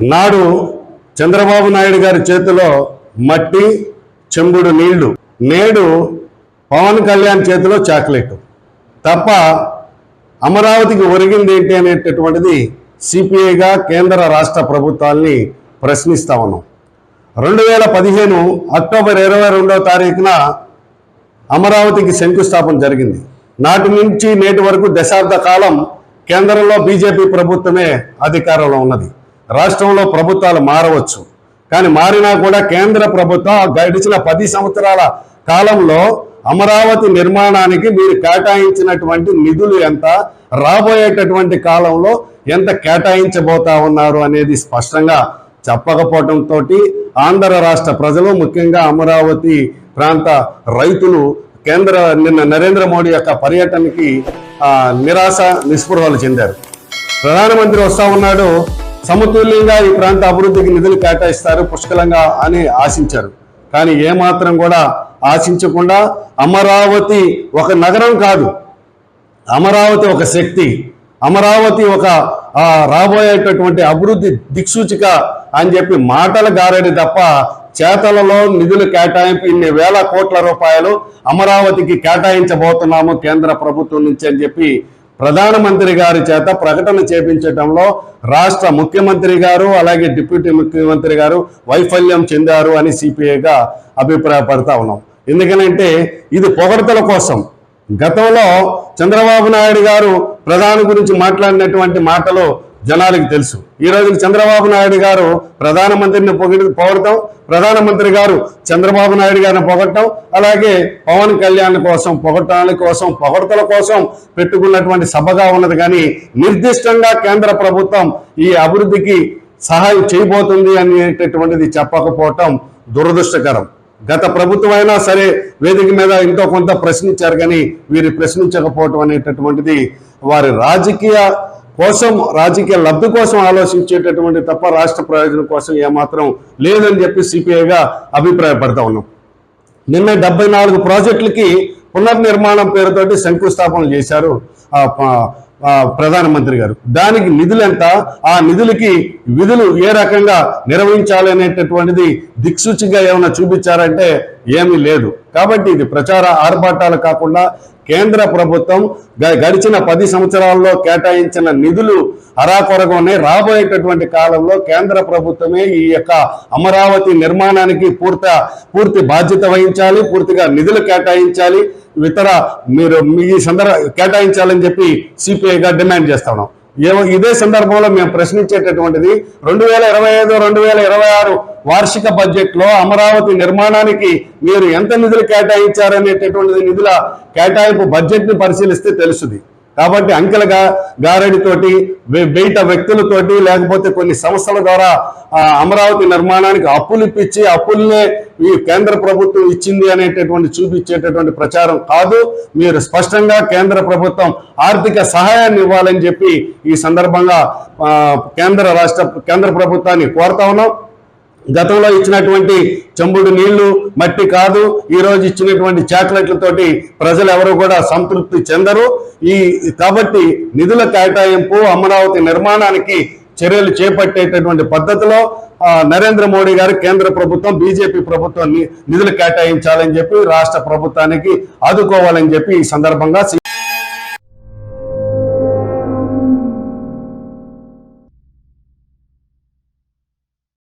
నాడు చంద్రబాబు నాయుడు గారి చేతిలో మట్టి చెంబుడు నీళ్ళు నేడు పవన్ కళ్యాణ్ చేతిలో చాక్లెట్. తప్ప అమరావతికి ఒరిగింది ఏంటి అనేటటువంటిది సిపిఐగా కేంద్ర రాష్ట్ర ప్రభుత్వాల్ని ప్రశ్నిస్తా ఉన్నాం. రెండు వేల పదిహేను అక్టోబర్ ఇరవై రెండవ తారీఖున అమరావతికి శంకుస్థాపన జరిగింది. నాటి నుంచి నేటి వరకు దశాబ్ద కాలం కేంద్రంలో బీజేపీ ప్రభుత్వమే అధికారంలో ఉన్నది. రాష్ట్రంలో ప్రభుత్వాలు మారవచ్చు. కానీ మారినా కూడా కేంద్ర ప్రభుత్వం గడిచిన పది సంవత్సరాల కాలంలో అమరావతి నిర్మాణానికి మీరు కేటాయించినటువంటి నిధులు ఎంత రాబోయేటటువంటి కాలంలో ఎంత కేటాయించబోతా ఉన్నారు అనేది స్పష్టంగా చెప్పకపోవడంతో ఆంధ్ర రాష్ట్ర ప్రజలు ముఖ్యంగా అమరావతి ప్రాంత రైతులు కేంద్ర నిన్న నరేంద్ర మోడీ యొక్క పర్యటనకి నిరాశ నిస్పృహలు చెందారు. ప్రధానమంత్రి వస్తా ఉన్నాడు. సమతుల్యంగా ఈ ప్రాంత అభివృద్ధికి నిధులు కేటాయిస్తారు పుష్కలంగా అని ఆశించారు. కానీ ఏమాత్రం కూడా ఆశించకుండా అమరావతి ఒక నగరం కాదు. అమరావతి ఒక శక్తి. అమరావతి ఒక రాబోయేటటువంటి అభివృద్ధి దిక్సూచిక అని చెప్పి మాటలు గారని తప్ప చేతలలో నిధులు కేటాయింపు ఇన్ని వేల కోట్ల రూపాయలు అమరావతికి కేటాయించబోతున్నాము కేంద్ర ప్రభుత్వం నుంచి అని చెప్పి ప్రధానమంత్రి గారి చేత ప్రకటన చేపించడంలో రాష్ట్ర ముఖ్యమంత్రి గారు అలాగే డిప్యూటీ ముఖ్యమంత్రి గారు వైఫల్యం చెందారు అని సిపిఐగా అభిప్రాయపడతా ఉన్నాం. ఎందుకనంటే ఇది పొగడతల కోసం. గతంలో చంద్రబాబు నాయుడు గారు ప్రధాని గురించి మాట్లాడినటువంటి మాటలు జనాలకు తెలుసు. ఈ రోజు చంద్రబాబు నాయుడు గారు ప్రధానమంత్రిని పొగిడి పొగడటం ప్రధానమంత్రి గారు చంద్రబాబు నాయుడు గారిని పొగట్టడం అలాగే పవన్ కళ్యాణ్ కోసం పొగట్టాల కోసం పొగడతల కోసం పెట్టుకున్నటువంటి సభగా ఉన్నది. కానీ నిర్దిష్టంగా కేంద్ర ప్రభుత్వం ఈ అభివృద్ధికి సహాయం చేయబోతుంది అనేటటువంటిది చెప్పకపోవటం దురదృష్టకరం. గత ప్రభుత్వం అయినా సరే వేదిక మీద ఎంతో కొంత ప్రశ్నించారు. కానీ వీరు ప్రశ్నించకపోవటం అనేటటువంటిది వారి రాజకీయ కోసం రాజకీయ లబ్ధి కోసం ఆలోచించేటటువంటి తప్ప రాష్ట్ర ప్రయోజనం కోసం ఏమాత్రం లేదని చెప్పి సిపిఐగా అభిప్రాయపడతా ఉన్నాం. నిన్న డెబ్బై నాలుగు ప్రాజెక్టులకి పునర్నిర్మాణం పేరుతోటి శంకుస్థాపన చేశారు ప్రధానమంత్రి గారు. దానికి నిధులు ఎంత? ఆ నిధులకి విధులు ఏ రకంగా నిర్వహించాలి అనేటటువంటిది దిక్సూచిగా ఏమైనా చూపించారంటే ఏమీ లేదు. కాబట్టి ఇది ప్రచార ఆర్భాటాలు కాకుండా కేంద్ర ప్రభుత్వం గ- గడిచిన పది సంవత్సరాల్లో కేటాయించిన నిధులు అరాకొరగానే రాబోయేటటువంటి కాలంలో కేంద్ర ప్రభుత్వమే ఈ యొక్క అమరావతి నిర్మాణానికి పూర్త పూర్తి బాధ్యత వహించాలి పూర్తిగా నిధులు కేటాయించాలి. ఇతర మీరు ఈ సందర్భ కేటాయించాలని చెప్పి సిపిఐగా డిమాండ్ చేస్తా ఉన్నాం. ఏమో ఇదే సందర్భంలో మేము ప్రశ్నించేటటువంటిది రెండు వేల ఇరవై ఐదు రెండు వేల ఇరవై ఆరు వార్షిక బడ్జెట్లో అమరావతి నిర్మాణానికి మీరు ఎంత నిధులు కేటాయించారనేటటువంటిది నిధుల కేటాయింపు బడ్జెట్ని పరిశీలిస్తే తెలుస్తుంది. కాబట్టి అంకెల గారడితోటి బయట వ్యక్తులతోటి లేకపోతే కొన్ని సంస్థల ద్వారా అమరావతి నిర్మాణానికి అప్పులు ఇప్పించి అప్పుల్నే ఈ కేంద్ర ప్రభుత్వం ఇచ్చింది అనేటటువంటి చూపించేటటువంటి ప్రచారం కాదు. మీరు స్పష్టంగా కేంద్ర ప్రభుత్వం ఆర్థిక సహాయాన్ని ఇవ్వాలని చెప్పి ఈ సందర్భంగా కేంద్ర రాష్ట్ర కేంద్ర ప్రభుత్వాన్ని కోరుతా ఉన్నాం. గతంలో ఇచ్చినటువంటి చెంబుడు నీళ్ళు మట్టి కాదు ఈ రోజు ఇచ్చినటువంటి చాక్లెట్లతోటి ప్రజలు ఎవరు కూడా సంతృప్తి చెందరు. ఈ కాబట్టి నిధుల కేటాయింపు అమరావతి నిర్మాణానికి చర్యలు చేపట్టేటటువంటి పద్ధతిలో నరేంద్ర మోడీ గారు కేంద్ర ప్రభుత్వం బీజేపీ ప్రభుత్వం నిధులు కేటాయించాలని చెప్పి రాష్ట్ర ప్రభుత్వానికి ఆదుకోవాలని చెప్పి ఈ సందర్భంగా